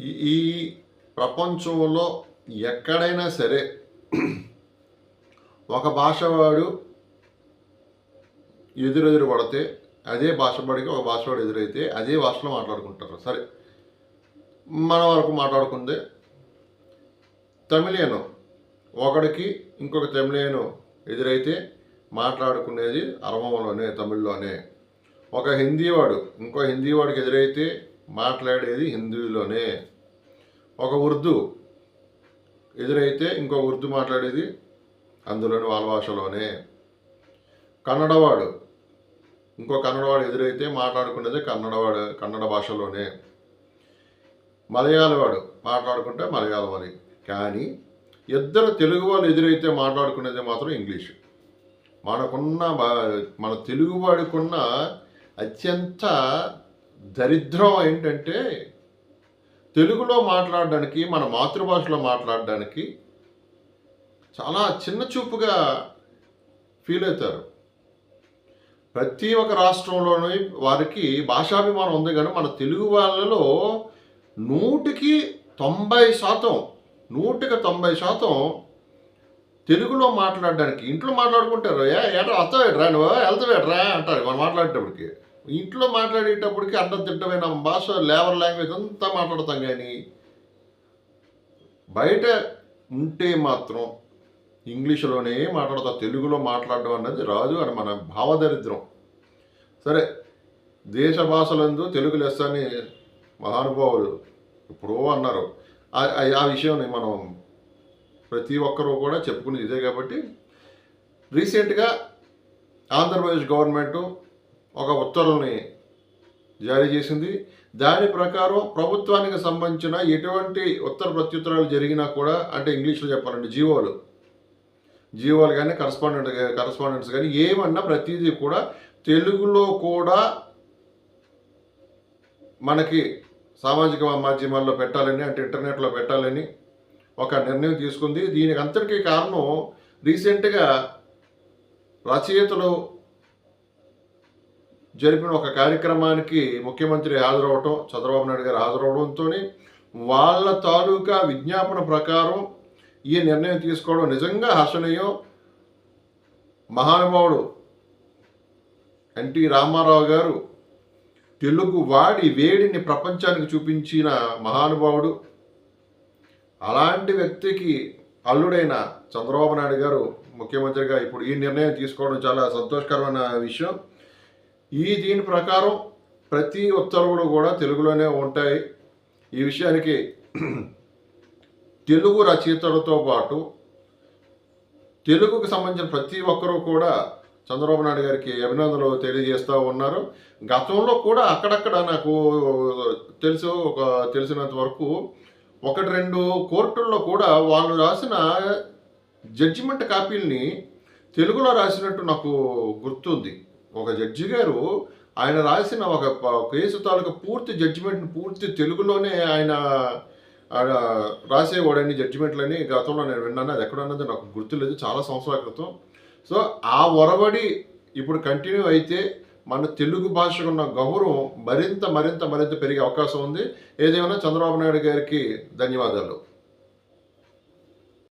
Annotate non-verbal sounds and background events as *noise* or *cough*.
ఈ ఈ ప్రపంచంలో ఎక్కడైనా సరే ఒక భాష వాడు ఎదురెదురు పడితే అదే భాష పడికి ఒక భాష వాడు ఎదురైతే అదే భాషలో మాట్లాడుకుంటారు. సరే. మన వరకు మాట్లాడుకుందే తమిళను. ఒకడికి ఇంకొక తమిళను ఎదురైతే మాట్లాడుకునేది అరమంలోనే తమిళ్ళోనే. ఒక హిందీ వాడు ఇంకో హిందీ వాడికి ఎదురైతే మాట్లాడేది హిందీలోనే. ఒక ఉర్దూ ఎదురైతే ఇంకో ఉర్దూ మాట్లాడేది అందులోని వాళ్ళ భాషలోనే. కన్నడవాడు ఇంకో కన్నడవాడు ఎదురైతే మాట్లాడుకునేది కన్నడవాడు కన్నడ భాషలోనే. మలయాళవాడు మాట్లాడుకుంటే మలయాళం అని కానీ ఇద్దరు తెలుగు వాళ్ళు ఎదురైతే మాట్లాడుకునేది మాత్రం ఇంగ్లీష్. మనకున్న మన తెలుగువాడికున్న అత్యంత దరిద్రం ఏంటంటే తెలుగులో మాట్లాడడానికి మన మాతృభాషలో మాట్లాడడానికి చాలా చిన్న చూపుగా ఫీల్ అవుతారు. ప్రతి ఒక్క రాష్ట్రంలోని వారికి భాషాభిమానం ఉంది కానీ మన తెలుగు వాళ్ళలో నూటికి తొంభై శాతం నూటికి తొంభై శాతం తెలుగులో మాట్లాడడానికి ఇంట్లో మాట్లాడుకుంటారు. ఏ ఎట్రా వస్తావేట్రా నువ్వు? వెళ్తావేట్రా అంటారు. మనం మాట్లాడేటప్పటికి. ఇంట్లో మాట్లాడేటప్పటికి అడ్డం తిట్టమైన భాష లేబర్ లాంగ్వేజ్ అంతా మాట్లాడతాం కానీ బయట ఉంటే మాత్రం ఇంగ్లీష్లోనే మాట్లాడతాం తెలుగులో మాట్లాడడం అన్నది రాదు అని మన భావదరిద్రం. సరే దేశ భాషలందు తెలుగు లెస్స అని మహానుభావులు ఎప్పుడో అన్నారు. ఆ- విషయాన్ని మనం ప్రతి ఒక్కరూ కూడా చెప్పుకునేది ఇదే కాబట్టి రీసెంట్గా ఆంధ్రప్రదేశ్ గవర్నమెంటు ఒక ఉత్తర్వుల్ని జారీ చేసింది. దాని ప్రకారం ప్రభుత్వానికి సంబంధించిన ఎటువంటి ఉత్తర ప్రత్యుత్తరాలు జరిగినా కూడా అంటే ఇంగ్లీష్లో చెప్పాలంటే జీవోలు. జీవోలు కానీ కరస్పాండెంట్ కరస్పాండెంట్స్ కానీ ఏమన్నా ప్రతిదీ కూడా తెలుగులో కూడా మనకి సామాజిక మాధ్యమాల్లో పెట్టాలని అంటే ఇంటర్నెట్లో పెట్టాలని ఒక నిర్ణయం తీసుకుంది. దీనికి అంతటికీ కారణం రీసెంట్గా రచయితలు జరిపిన ఒక కార్యక్రమానికి ముఖ్యమంత్రి హాజరవటం చంద్రబాబు నాయుడు గారు హాజరవడంతో వాళ్ళ తాలూకా విజ్ఞాపన ప్రకారం ఈ నిర్ణయం తీసుకోవడం నిజంగా హర్షణీయం. మహానుభావుడు ఎన్టీ రామారావు గారు తెలుగు వాడి వేడిని ప్రపంచానికి చూపించిన మహానుభావుడు. అలాంటి వ్యక్తికి అల్లుడైన చంద్రబాబు నాయుడు గారు ముఖ్యమంత్రిగా ఇప్పుడు ఈ నిర్ణయం తీసుకోవడం చాలా సంతోషకరమైన విషయం. ఈ దీని ప్రకారం ప్రతి ఉత్తర్వులు కూడా తెలుగులోనే ఉంటాయి. ఈ విషయానికి *clears throat* తెలుగు రచయితలతో పాటు తెలుగుకు సంబంధించిన ప్రతి ఒక్కరూ కూడా చంద్రబాబు నాయుడు గారికి అభినందనలు తెలియజేస్తూ ఉన్నారు. గతంలో కూడా అక్కడక్కడ నాకు తెలుసు ఒక తెలిసినంత వరకు ఒకటి రెండు కోర్టుల్లో కూడా వాళ్ళు రాసిన జడ్జిమెంట్ కాపీల్ని తెలుగులో రాసినట్టు నాకు గుర్తుంది. ఒక జడ్జి గారు ఆయన రాసిన ఒక కేసు తాలూకా పూర్తి జడ్జిమెంట్ని పూర్తి తెలుగులోనే ఆయన రాసేవాడని జడ్జిమెంట్లని గతంలో నేను విన్నాను. అది ఎక్కడన్నది నాకు గుర్తులేదు. చాలా సంవత్సరాల క్రితం. సో ఆ ఒరవడి ఇప్పుడు కంటిన్యూ అయితే మన తెలుగు భాషకు ఉన్న గౌరవం మరింత మరింత మరింత పెరిగే అవకాశం ఉంది. ఏదేమైనా చంద్రబాబు నాయుడు గారికి ధన్యవాదాలు.